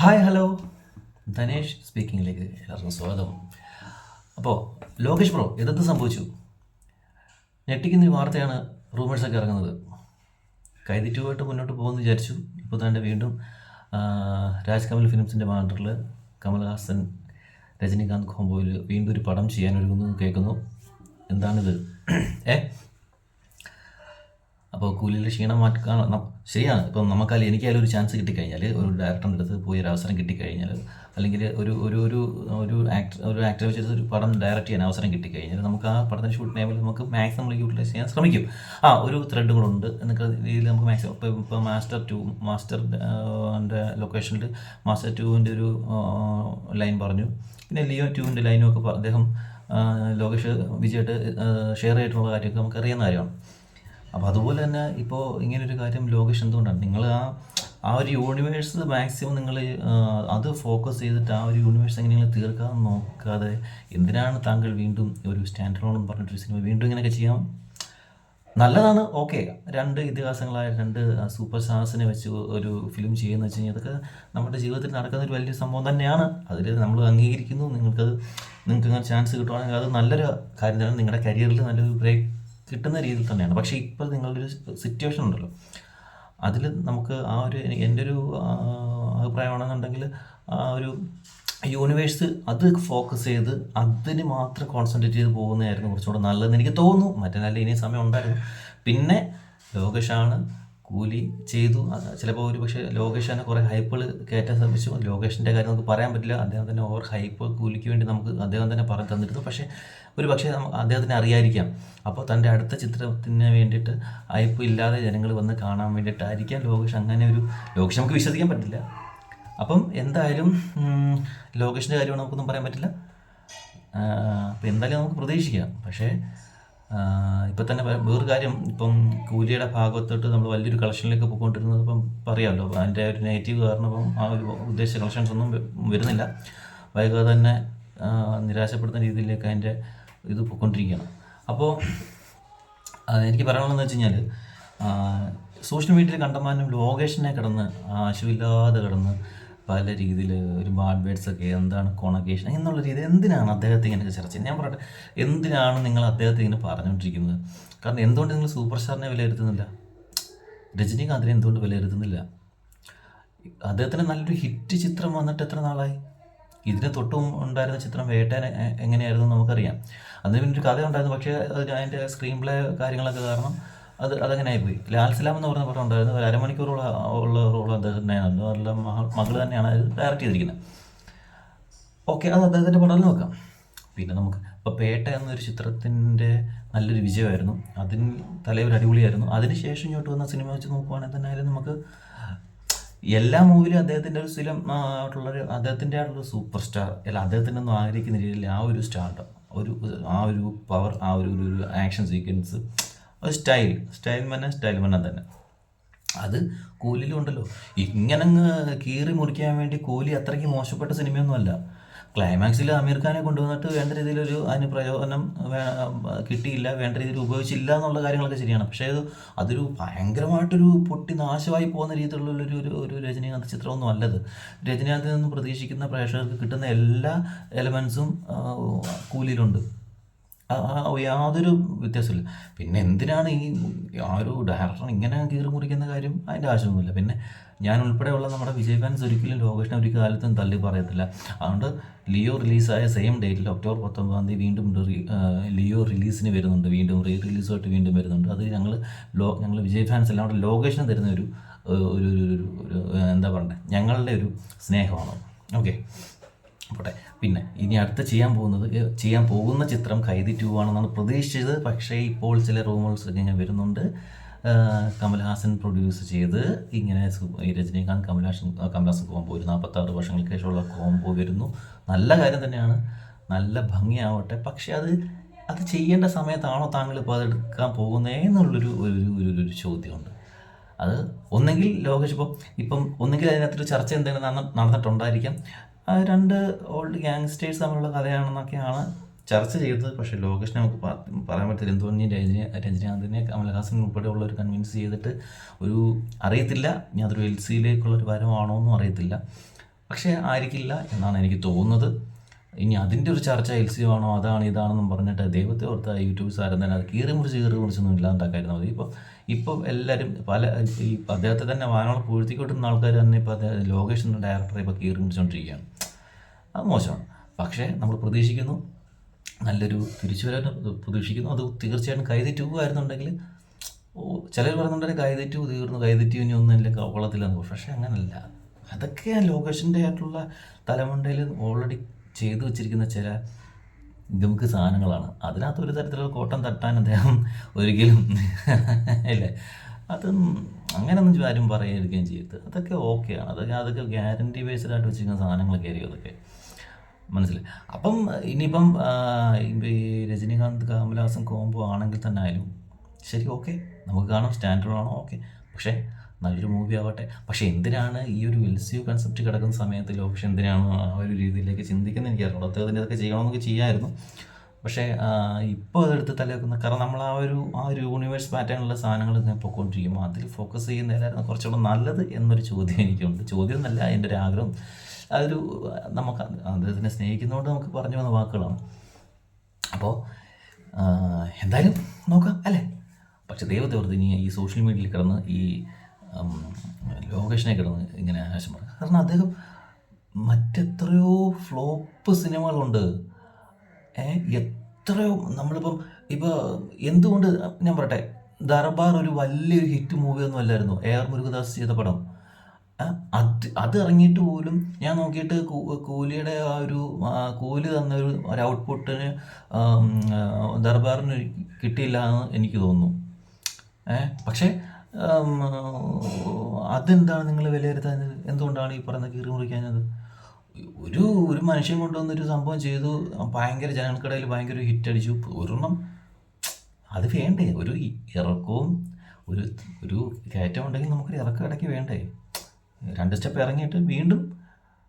Hi hello Dhanesh സ്പീക്കിങ്ങിലേക്ക് എല്ലാവർക്കും സ്വാഗതം. അപ്പോൾ ലോകേഷ് ബ്രോ എന്തെന്ത് സംഭവിച്ചു? ഞെട്ടിക്കുന്ന ഒരു വാർത്തയാണ് റൂമേഴ്സൊക്കെ ഇറങ്ങുന്നത്. കൈതിറ്റുമായിട്ട് മുന്നോട്ട് പോകുമെന്ന് വിചാരിച്ചു. ഇപ്പോൾ തന്നെ വീണ്ടും രാജ് കമൽ ഫിലിംസിന്റെ ബാനറിൽ കമൽഹാസൻ രജനീകാന്ത് കോംബോയിൽ വീണ്ടും ഒരു പടം ചെയ്യാനൊരുങ്ങുന്നു എന്ന് കേൾക്കുന്നു. എന്താണിത്? ഏ? അപ്പോൾ കൂലിയിലെ ക്ഷീണം മാറ്റാൻ ശരിയാണ്. ഇപ്പം നമുക്കാലും എനിക്കായാലും ഒരു ചാൻസ് കിട്ടിക്കഴിഞ്ഞാൽ ഒരു ഡയറക്ടറിന്റെ അടുത്ത് പോയി ഒരു അവസരം കിട്ടിക്കഴിഞ്ഞാൽ അല്ലെങ്കിൽ ഒരു ഒരു ഒരു ഒരു ആക്ടർ ഒരു ആക്ടറെ വെച്ചിട്ട് ഒരു പടം ഡയറക്റ്റ് ചെയ്യാൻ അവസരം കിട്ടിക്കഴിഞ്ഞാൽ നമുക്ക് ആ പടത്തിന് ഷൂട്ട് ടൈമിൽ നമുക്ക് മാക്സിമം യൂട്ടിലൈസ് ചെയ്യാൻ ശ്രമിക്കും. ആ ഒരു ത്രെഡ് ഉണ്ട്. എന്നൊക്കെ രീതിയിൽ നമുക്ക് മാക്സിമം ഇപ്പോൾ ഇപ്പോൾ മാസ്റ്റർ ടു മാസ്റ്റർ ലൊക്കേഷനിൽ മാസ്റ്റർ ടുവിന്റെ ഒരു ലൈൻ പറഞ്ഞു. പിന്നെ ലിയോ ടുവിന്റെ ലൈനും ഒക്കെ അദ്ദേഹം ലോകേഷ് വിജയായിട്ട് ഷെയർ ചെയ്തിട്ടുള്ള കാര്യമൊക്കെ നമുക്കറിയാവുന്ന കാര്യമാണ്. അപ്പോൾ അതുപോലെ തന്നെ ഇപ്പോൾ ഒരു കാര്യം ലോകേഷ് എന്തുകൊണ്ടാണ്? നിങ്ങൾ ആ ആ ഒരു യൂണിവേഴ്സ് മാക്സിമം നിങ്ങൾ അത് ഫോക്കസ് ചെയ്തിട്ട് ആ ഒരു യൂണിവേഴ്സ് എങ്ങനെയെങ്കിലും തീർക്കാൻ നോക്കാതെ എന്തിനാണ് താങ്കൾ വീണ്ടും ഒരു സ്റ്റാൻഡ് എന്ന് പറഞ്ഞിട്ടൊരു സിനിമ വീണ്ടും ഇങ്ങനെയൊക്കെ ചെയ്യാം? നല്ലതാണ് ഓക്കെ രണ്ട് ഇതിഹാസങ്ങളായ രണ്ട് സൂപ്പർ സ്റ്റാർസിനെ വെച്ച് ഒരു ഫിലിം ചെയ്യുന്ന വെച്ച് കഴിഞ്ഞാൽ അതൊക്കെ നമ്മുടെ ജീവിതത്തിൽ നടക്കുന്ന ഒരു വലിയ സംഭവം തന്നെയാണ്. അതിൽ നമ്മൾ അംഗീകരിക്കുന്നു. നിങ്ങൾക്കത് നിങ്ങൾക്ക് അങ്ങനെ ചാൻസ് കിട്ടുവാണെങ്കിൽ അത് നല്ലൊരു കാര്യം തന്നെയാണ്. നിങ്ങളുടെ കരിയറിൽ നല്ലൊരു ബ്രേക്ക് കിട്ടുന്ന രീതിയിൽ തന്നെയാണ്. പക്ഷേ ഇപ്പോൾ നിങ്ങളുടെ ഒരു സിറ്റുവേഷൻ ഉണ്ടല്ലോ. അതിൽ നമുക്ക് ആ ഒരു എന്റെ ഒരു അഭിപ്രായമാണെന്നുണ്ടെങ്കിൽ ആ ഒരു യൂണിവേഴ്സ് അത് ഫോക്കസ് ചെയ്ത് അതിന് മാത്രം കോൺസെൻട്രേറ്റ് ചെയ്ത് പോകുന്നതായിരുന്നു കുറച്ചുകൂടെ നല്ലതെന്ന് എനിക്ക് തോന്നുന്നു. മറ്റേ നല്ല ഇനി സമയം ഉണ്ടായിരുന്നു. പിന്നെ ലോകേഷാണ്. കൂലി ചെയ്തു. ചിലപ്പോൾ ഒരു പക്ഷേ ലോകേഷ് തന്നെ കുറേ ഹൈപ്പുകൾ കയറ്റാൻ ശ്രമിച്ചു. ലോകേഷിന്റെ കാര്യം നമുക്ക് പറയാൻ പറ്റില്ല. അദ്ദേഹം തന്നെ ഓവർ ഹൈപ്പ് കൂലിക്ക് വേണ്ടി നമുക്ക് അദ്ദേഹം തന്നെ പറഞ്ഞു തന്നിരുന്നു. പക്ഷേ ഒരു പക്ഷേ അദ്ദേഹത്തിന് അറിയാതിരിക്കാം. അപ്പോൾ തന്റെ അടുത്ത ചിത്രത്തിന് വേണ്ടിയിട്ട് ഹൈപ്പ് ഇല്ലാതെ ജനങ്ങൾ വന്ന് കാണാൻ വേണ്ടിയിട്ടായിരിക്കാം ലോകേഷ് അങ്ങനെ ഒരു ലോകേഷ് നമുക്ക് വിശ്വസിക്കാൻ പറ്റില്ല. അപ്പം എന്തായാലും ലോകേഷിന്റെ കാര്യമാണ് നമുക്കൊന്നും പറയാൻ പറ്റില്ല. അപ്പം എന്തായാലും നമുക്ക് പ്രതീക്ഷിക്കാം. പക്ഷേ ഇപ്പം തന്നെ വേറൊരു കാര്യം ഇപ്പം കൂലിയുടെ ഭാഗത്തോട്ട് നമ്മൾ വലിയൊരു കളക്ഷനിലേക്ക് പോയിക്കൊണ്ടിരുന്നത് ഇപ്പം പറയാമല്ലോ അതിന്റെ ഒരു നെഗറ്റീവ് കാരണം ഇപ്പം ആ ഒരു ഉദ്ദേശ കളക്ഷൻസ് ഒന്നും വരുന്നില്ല. വൈകാതെ തന്നെ നിരാശപ്പെടുന്ന രീതിയിലേക്ക് അതിന്റെ ഇത് പോയിക്കൊണ്ടിരിക്കുകയാണ്. അപ്പോൾ എനിക്ക് പറയാനുള്ളതെന്ന് വെച്ച് കഴിഞ്ഞാൽ സോഷ്യൽ മീഡിയയിൽ കണ്ടമാനം ലോകേഷനെ കിടന്ന് ആശുവില്ലാതെ കിടന്ന് പല രീതിയിൽ ഒരു ബാഡ് വേർഡ്സ് ഒക്കെ എന്താണ് കോണക്കേഷൻ എന്നുള്ള രീതി എന്തിനാണ് അദ്ദേഹത്തെ ഇങ്ങനെ ചർച്ച ചെയ്യുന്നത്? ഞാൻ പറയട്ടെ എന്തിനാണ് നിങ്ങൾ അദ്ദേഹത്തെ ഇങ്ങനെ പറഞ്ഞുകൊണ്ടിരിക്കുന്നത്? കാരണം എന്തുകൊണ്ട് നിങ്ങൾ സൂപ്പർ സ്റ്റാറിനെ വിലയിരുത്തുന്നില്ല രജനീകാന്തിനെ എന്തുകൊണ്ട് വിലയിരുത്തുന്നില്ല? അദ്ദേഹത്തിന് നല്ലൊരു ഹിറ്റ് ചിത്രം വന്നിട്ട് എത്ര നാളായി? ഇതിന് തൊട്ടും ഉണ്ടായിരുന്ന ചിത്രം വേട്ടൻ എങ്ങനെയായിരുന്നു നമുക്കറിയാം. അതിന് പിന്നെ ഒരു കഥ ഉണ്ടായിരുന്നു പക്ഷേ അത് അതിന്റെ സ്ക്രീൻ പ്ലേ കാര്യങ്ങളൊക്കെ കാരണം അത് അതങ്ങനെ ആയിപ്പോയി ലാൽ സലാം എന്ന് പറഞ്ഞ പടം ഉണ്ടായിരുന്നു. ഒരു അരമണിക്കൂറോളം ഉള്ള റോൾ അദ്ദേഹം തന്നെയായിരുന്നു നല്ല മകൾ തന്നെയാണ് അത് ഡയറക്റ്റ് ചെയ്തിരിക്കുന്നത് ഓക്കെ അത് അദ്ദേഹത്തിന്റെ പടം നോക്കാം. പിന്നെ നമുക്ക് ഇപ്പോൾ പേട്ട എന്നൊരു ചിത്രത്തിന്റെ നല്ലൊരു വിജയമായിരുന്നു. അതിന് തലയൊരു അടിപൊളിയായിരുന്നു. അതിനുശേഷം ഇങ്ങോട്ട് വന്ന സിനിമ വെച്ച് നോക്കുവാണെങ്കിൽ തന്നെ ആയാലും നമുക്ക് എല്ലാ മൂവിലും അദ്ദേഹത്തിന്റെ ഒരു സ്ഥിരം ആയിട്ടുള്ളൊരു അദ്ദേഹത്തിന്റെ ആയിട്ടുള്ള സൂപ്പർ സ്റ്റാർ അല്ല അദ്ദേഹത്തിന്റെ ഒന്നും ആഗ്രഹിക്കുന്ന രീതിയിൽ ആ ഒരു സ്റ്റാർട്ട് ഒരു ആ ഒരു പവർ ആ ഒരു ഒരു ആക്ഷൻ സീക്വൻസ് ഒരു സ്റ്റൈൽ സ്റ്റൈൽ മന സ്റ്റൈൽ മന തന്നെ. അത് കൂലിയിലും ഉണ്ടല്ലോ. ഇങ്ങനെ കീറി മുറിക്കാൻ വേണ്ടി കൂലി അത്രയ്ക്ക് മോശപ്പെട്ട സിനിമയൊന്നുമല്ല ക്ലൈമാക്സിൽ അമീർ ഖാനെ കൊണ്ടുവന്നിട്ട് വേണ്ട രീതിയിലൊരു അതിന് പ്രയോജനം കിട്ടിയില്ല വേണ്ട രീതിയിൽ ഉപയോഗിച്ചില്ല എന്നുള്ള കാര്യങ്ങളൊക്കെ ശരിയാണ്. പക്ഷേ അത് അതൊരു ഭയങ്കരമായിട്ടൊരു പൊട്ടി നാശമായി പോകുന്ന രീതിയിലുള്ള ഒരു ഒരു രജനീകാന്ത് ചിത്രമൊന്നും അല്ലത്. രജനീകാന്തിൽ നിന്ന് പ്രതീക്ഷിക്കുന്ന പ്രേക്ഷകർക്ക് കിട്ടുന്ന എല്ലാ എലമെൻസും കൂലിയിലുണ്ട്. യാതൊരു വ്യത്യാസമില്ല പിന്നെ എന്തിനാണ് ഈ ആ ഒരു ഡയറക്ടർ ഇങ്ങനെ കീറി മുറിക്കുന്ന കാര്യം? അതിന്റെ ആവശ്യമൊന്നുമില്ല. പിന്നെ ഞാൻ ഉൾപ്പെടെയുള്ള നമ്മുടെ വിജയ് ഫാൻസ് ഒരിക്കലും ലോകേഷിനെ ഒരു കാലത്തും തള്ളി പറയത്തില്ല. അതുകൊണ്ട് ലിയോ റിലീസായ സെയിം ഡേറ്റിൽ ഒക്ടോബർ പത്തൊമ്പതാം തീയതി വീണ്ടും ലിയോ റിലീസിന് വരുന്നുണ്ട്. വീണ്ടും റീ റിലീസുമായിട്ട് വീണ്ടും വരുന്നുണ്ട്. അത് ഞങ്ങൾ ലോ ഞങ്ങൾ വിജയ് ഫാൻസ് എല്ലാം കൂടെ ലോകേഷിന് തരുന്ന ഒരു ഒരു ഒരു എന്താ പറയണ്ടേ? ഞങ്ങളുടെ ഒരു സ്നേഹമാണ്. ഓക്കെ പോട്ടെ. പിന്നെ ഇനി അടുത്ത ചെയ്യാൻ പോകുന്നത് ചെയ്യാൻ പോകുന്ന ചിത്രം കൈതി ടു ആണെന്നാണ് പ്രതീക്ഷിച്ചത്. പക്ഷേ ഇപ്പോൾ ചില റൂമേഴ്സ് ഇങ്ങനെ വരുന്നുണ്ട്. കമൽഹാസൻ പ്രൊഡ്യൂസ് ചെയ്ത് ഇങ്ങനെ രജനീകാന്ത് കമൽഹാസൻ കമൽഹാസൻ കോംബോ ഒരു നാൽപ്പത്താറ് വർഷങ്ങൾക്ക് ശേഷമുള്ള കോംബോ വരുന്നു. നല്ല കാര്യം തന്നെയാണ്. നല്ല ഭംഗിയാവട്ടെ. പക്ഷേ അത് അത് ചെയ്യേണ്ട സമയത്താണോ താങ്കൾ ഇപ്പോൾ അത് എടുക്കാൻ പോകുന്നേ എന്നുള്ളൊരു ഒരു ഒരു- ഒരു ചോദ്യമുണ്ട്. അത് ഒന്നെങ്കിൽ ലോകേഷ് ഇപ്പോൾ ഇപ്പം ഒന്നെങ്കിൽ അതിനകത്തൊരു ചർച്ച എന്തെങ്കിലും നടന്ന- നടന്നിട്ടുണ്ടായിരിക്കാം. രണ്ട് ഓൾഡ് ഗ്യാങ്സ്റ്റേഴ്സ് തമ്മിലുള്ള കഥയാണെന്നൊക്കെയാണ് ചർച്ച ചെയ്തത്. പക്ഷേ ലോകേഷ് നമുക്ക് പറയാൻ പറ്റില്ല. എന്തുകൊണ്ട് രജനി രജനീകാന്തിനെ കമലഹാസൻ ഒരു കൺവിൻസ് ചെയ്തിട്ട് ഒരു അറിയത്തില്ല. ഇനി അതൊരു എൽ സിയിലേക്കുള്ളൊരു വരവാണോ എന്നും അറിയത്തില്ല. പക്ഷേ ആയിരിക്കില്ല എന്നാണ് എനിക്ക് തോന്നുന്നത്. ഇനി അതിന്റെ ഒരു ചർച്ച എൽ സി ആണോ അതാണ് ഇതാണെന്നും പറഞ്ഞിട്ട് ദൈവത്തെ ഓർത്ത യൂട്യൂബ് സാരം തന്നെ അത് കീറി മുറിച്ച് കീറി മുറിച്ചൊന്നും ഇല്ലാണ്ടാക്കായിരുന്നു മതി. ഇപ്പോൾ ഇപ്പോൾ എല്ലാവരും പല ഈ അദ്ദേഹത്തെ തന്നെ വാനോളം പൂഴ്ത്തിക്കൊണ്ടിരുന്ന ആൾക്കാർ തന്നെ ഇപ്പോൾ അദ്ദേഹം ലോകേഷ് എന്ന ഡയറക്ടറെ ഇപ്പോൾ കീറി മുറിച്ചുകൊണ്ടിരിക്കുകയാണ് അത് മോശമാണ്. പക്ഷേ നമ്മൾ പ്രതീക്ഷിക്കുന്നു നല്ലൊരു തിരിച്ചുവരവ് പ്രതീക്ഷിക്കുന്നു. അത് തീർച്ചയായിട്ടും കൈതെറ്റു ഓ ചിലർ പറയുന്നുണ്ടെങ്കിൽ കൈതെറ്റു തീർന്നു. കൈതെറ്റു ഇനി ഒന്നും ഇല്ല കവളത്തിലെന്ന് പക്ഷേ അങ്ങനല്ല. അതൊക്കെ ലോകേഷിന്റെ ആയിട്ടുള്ള തലമുണ്ടയിൽ ഓൾറെഡി ചെയ്തു വെച്ചിരിക്കുന്ന ചില ഗമുക്ക് സാധനങ്ങളാണ്. അതിനകത്ത് ഒരു തരത്തിലുള്ള കോട്ടം തട്ടാൻ അദ്ദേഹം ഒരിക്കലും അല്ലേ അതൊന്നും അങ്ങനെയൊന്നും ആരും പറയുകയും ചെയ്യരുത്. അതൊക്കെ ഓക്കെയാണ് അതൊക്കെ അതൊക്കെ ഗ്യാരണ്ടി ബേസ്ഡ് ആയിട്ട് വെച്ചിരിക്കുന്ന സാധനങ്ങളൊക്കെ ആയിരിക്കും അതൊക്കെ. മനസ്സിലായി. അപ്പം ഇനിയിപ്പം ഈ രജനീകാന്ത് കമലഹാസൻ കോംബോ ആണെങ്കിൽ തന്നെ ആയാലും ശരി ഓക്കെ. നമുക്ക് കാണാം സ്റ്റാൻഡേർഡ് ആണോ? ഓക്കെ. പക്ഷേ നല്ലൊരു മൂവി ആവട്ടെ. പക്ഷേ എന്തിനാണ് ഈ ഒരു എൽസിയു കൺസെപ്റ്റ് കിടക്കുന്ന സമയത്ത് ലോകേഷ് എന്തിനാണ് ആ ഒരു രീതിയിലേക്ക് ചിന്തിക്കുന്നത്? എനിക്കറിയില്ല അദ്ദേഹത്തിന്റെ ഇതൊക്കെ ചെയ്യണമെന്നൊക്കെ ചെയ്യാമായിരുന്നു പക്ഷേ ഇപ്പോൾ അതെടുത്ത് തലവെക്കുന്ന കാരണം നമ്മൾ ആ ഒരു ആ ഒരു യൂണിവേഴ്സ് പാറ്റേണിലുള്ള സാധനങ്ങൾ ഇങ്ങനെ പൊയ്ക്കൊണ്ടിരിക്കുമ്പോൾ അതിൽ ഫോക്കസ് ചെയ്യുന്നതിലായിരുന്നു കുറച്ചുകൂടെ നല്ലത് എന്നൊരു ചോദ്യം എനിക്കുണ്ട്. ചോദ്യം എന്നല്ല എന്റെ ഒരു ആഗ്രഹം അതൊരു നമുക്ക് അദ്ദേഹത്തിനെ സ്നേഹിക്കുന്നതുകൊണ്ട് നമുക്ക് പറഞ്ഞു വന്ന വാക്കുകളാണ്. അപ്പോൾ എന്തായാലും നോക്കാം അല്ലേ? പക്ഷെ ദൈവത്തെ ഓർത്ത് ഇനി ഈ സോഷ്യൽ മീഡിയയിൽ കിടന്ന് ഈ ലോകേഷനെ കിടന്ന് ഇങ്ങനെ ആശം പറയും. കാരണം അദ്ദേഹം മറ്റെത്രയോ ഫ്ലോപ്പ് സിനിമകളുണ്ട്. എത്രയോ നമ്മളിപ്പം ഇപ്പോൾ എന്തുകൊണ്ട് ഞാൻ പറയട്ടെ ദർബാർ ഒരു വലിയൊരു ഹിറ്റ് മൂവി ഒന്നും അല്ലായിരുന്നു. എ ആർ മുരുകദാസ് ചെയ്ത പടം. അത് അത് ഇറങ്ങിയിട്ട് പോലും ഞാൻ നോക്കിയിട്ട് കോഹ്ലിയുടെ ആ ഒരു കോഹ്ലി തന്ന ഒരു ഒരു ഔട്ട്പുട്ടിന് ദർബാറിന് കിട്ടിയില്ല എന്ന് എനിക്ക് തോന്നുന്നു. ഏ പക്ഷേ അതെന്താണ് നിങ്ങൾ വിലയിരുത്താൻ എന്തുകൊണ്ടാണ് ഈ പറയുന്ന കീറി മുറിക്കാഞ്ഞത്? ഒരു ഒരു മനുഷ്യൻ കൊണ്ടുവന്നൊരു സംഭവം ചെയ്തു ഭയങ്കര ജനങ്ങൾക്കിടയിൽ ഭയങ്കര ഒരു ഹിറ്റ് അടിച്ചു. ഒരെണ്ണം അത് വേണ്ടേ? ഒരു ഇറക്കവും ഒരു ഒരു കയറ്റം ഉണ്ടെങ്കിൽ നമുക്കൊരു ഇറക്കം ഇടയ്ക്ക് വേണ്ടേ? രണ്ട് സ്റ്റെപ്പ് ഇറങ്ങിയിട്ട് വീണ്ടും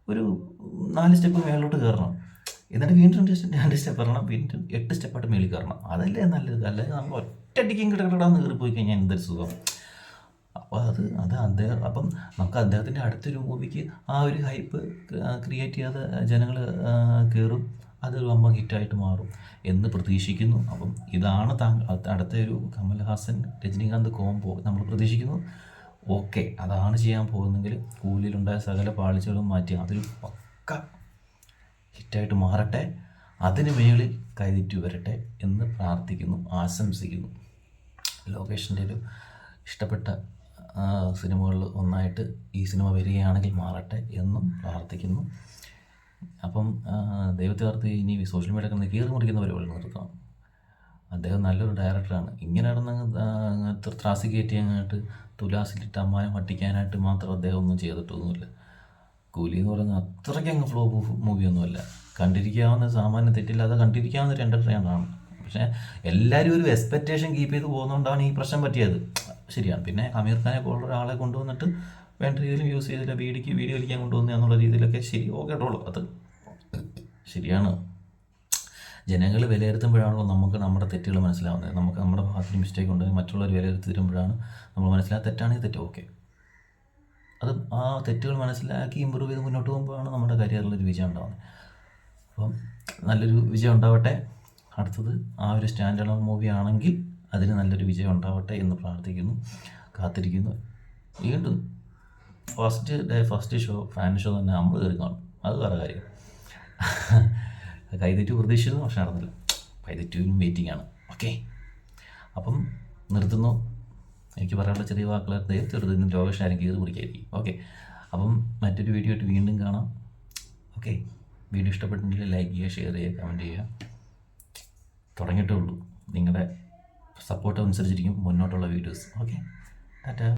ഒരു നാല് സ്റ്റെപ്പ് മേളിലോട്ട് കയറണം. എന്നിട്ട് വീണ്ടും രണ്ട് സ്റ്റെപ്പ് രണ്ട് സ്റ്റെപ്പ് ഇറങ്ങണം. വീണ്ടും എട്ട് സ്റ്റെപ്പായിട്ട് മേളിൽ കയറണം. അതല്ലേ നല്ലത്. അല്ലെങ്കിൽ നമ്മൾ ഒറ്റയടിക്കും കിടക്കിടാന്ന് പോയി കഴിഞ്ഞാൽ എന്തൊരു സുഖം. അപ്പോൾ അത് അത് അദ്ദേഹം അപ്പം നമുക്ക് അദ്ദേഹത്തിന്റെ അടുത്തൊരു മൂവിക്ക് ആ ഒരു ഹൈപ്പ് ക്രിയേറ്റ് ചെയ്യാതെ ജനങ്ങൾ കയറും അത് വമ്പ ഹിറ്റായിട്ട് മാറും എന്ന് പ്രതീക്ഷിക്കുന്നു. അപ്പം ഇതാണ് താങ്കൾ അടുത്ത ഒരു കമൽഹാസൻ രജനീകാന്ത് കോംബോ നമ്മൾ പ്രതീക്ഷിക്കുന്നു. ഓക്കെ. അതാണ് ചെയ്യാൻ പോകുന്നതെങ്കിൽ കൂലിയിലുണ്ടായ സകല പാളിച്ചകളും മാറ്റി അതൊരു പക്ക ഹിറ്റായിട്ട് മാറട്ടെ. അതിന് മേളിൽ കൈതിറ്റു വരട്ടെ എന്ന് പ്രാർത്ഥിക്കുന്നു ആശംസിക്കുന്നു. ലോകേഷിന്റെ ഒരു ഇഷ്ടപ്പെട്ട സിനിമകളിൽ ഒന്നായിട്ട് ഈ സിനിമ വരികയാണെങ്കിൽ മാറട്ടെ എന്നും പ്രാർത്ഥിക്കുന്നു. അപ്പം ദൈവത്തെ ഇനി സോഷ്യൽ മീഡിയ കീറി മുറിക്കുന്ന പരിപാടി നിർത്താം അദ്ദേഹം നല്ലൊരു ഡയറക്ടറാണ് ഇങ്ങനെ കിടന്ന് ത്രാസി അങ്ങോട്ട് തുലാസിലിട്ട് അമ്മാനെ പട്ടിക്കാനായിട്ട് മാത്രം അദ്ദേഹം ഒന്നും ചെയ്തിട്ടൊന്നുമില്ല. കൂലി എന്ന് പറയുന്നത് അത്രയ്ക്ക് അങ്ങ് ഫ്ലോ മൂവിയൊന്നുമല്ല കണ്ടിരിക്കാവുന്ന സാമാന്യ തെറ്റില്ലാതെ കണ്ടിരിക്കാവുന്ന ഒരു എന്റർടൈനറാണ് പക്ഷേ എല്ലാവരും ഒരു എക്സ്പെക്റ്റേഷൻ കീപ്പ് ചെയ്ത് പോകുന്നതുകൊണ്ടാണ് ഈ പ്രശ്നം പറ്റിയത്. ശരിയാണ്. പിന്നെ അമീർ ഖാനെ പോലുള്ള ഒരാളെ കൊണ്ടുവന്നിട്ട് വേണ്ട രീതിയിൽ യൂസ് ചെയ്തില്ല. വീഡിയോക്ക് വീഡിയോ വലിക്കാൻ കൊണ്ടുവന്നു എന്നുള്ള രീതിയിലൊക്കെ ശരി ഓക്കെ കേട്ടോളൂ. അത് ശരിയാണ്. ജനങ്ങൾ വിലയിരുത്തുമ്പോഴാണല്ലോ നമുക്ക് നമ്മുടെ തെറ്റുകൾ മനസ്സിലാവുന്നത്. നമുക്ക് നമ്മുടെ ഭാഗത്തിന് മിസ്റ്റേക്ക് ഉണ്ടെങ്കിൽ മറ്റുള്ളവർ വിലയിരുത്തി തരുമ്പോഴാണ് നമ്മൾ മനസ്സിലാ തെറ്റാണെങ്കിൽ തെറ്റ്. ഓക്കെ അത് ആ തെറ്റുകൾ മനസ്സിലാക്കി ഇമ്പ്രൂവ് ചെയ്ത് മുന്നോട്ട് പോകുമ്പോഴാണ് നമ്മുടെ കരിയറിലൊരു വിജയം ഉണ്ടാകുന്നത് അപ്പം നല്ലൊരു വിജയം ഉണ്ടാവട്ടെ. അടുത്തത് ആ ഒരു സ്റ്റാൻഡേർഡ് മൂവി ആണെങ്കിൽ അതിന് നല്ലൊരു വിജയം ഉണ്ടാവട്ടെ എന്ന് പ്രാർത്ഥിക്കുന്നു. കാത്തിരിക്കുന്നു. വീണ്ടും first day first show fan show തന്നെ നമ്മൾ കയറി അത് വേറെ കാര്യം. കൈതെറ്റു പ്രതീക്ഷിച്ചിരുന്നു പക്ഷെ നടന്നില്ല. കൈതെറ്റുവിനും വെയിറ്റിംഗ് ആണ്. ഓക്കെ അപ്പം നിർത്തുന്നു. എനിക്ക് പറയാനുള്ള ചെറിയ വാക്കുകൾ ദൈവത്തെ ഒരു ഇന്ന് ലോകേഷാരും കീറി കുറിക്കായിരിക്കും ഓക്കെ അപ്പം മറ്റൊരു വീഡിയോ ആയിട്ട് വീണ്ടും കാണാം. ഓക്കെ വീഡിയോ ഇഷ്ടപ്പെട്ടിട്ടുണ്ടെങ്കിൽ ലൈക്ക് ചെയ്യുക ഷെയർ ചെയ്യുക കമന്റ് ചെയ്യുക. തുടങ്ങിയിട്ടേ ഉള്ളൂ. നിങ്ങളുടെ സപ്പോർട്ട് അനുസരിച്ചിരിക്കും മുന്നോട്ടുള്ള വീഡിയോസ് ഓക്കെ ടാറ്റ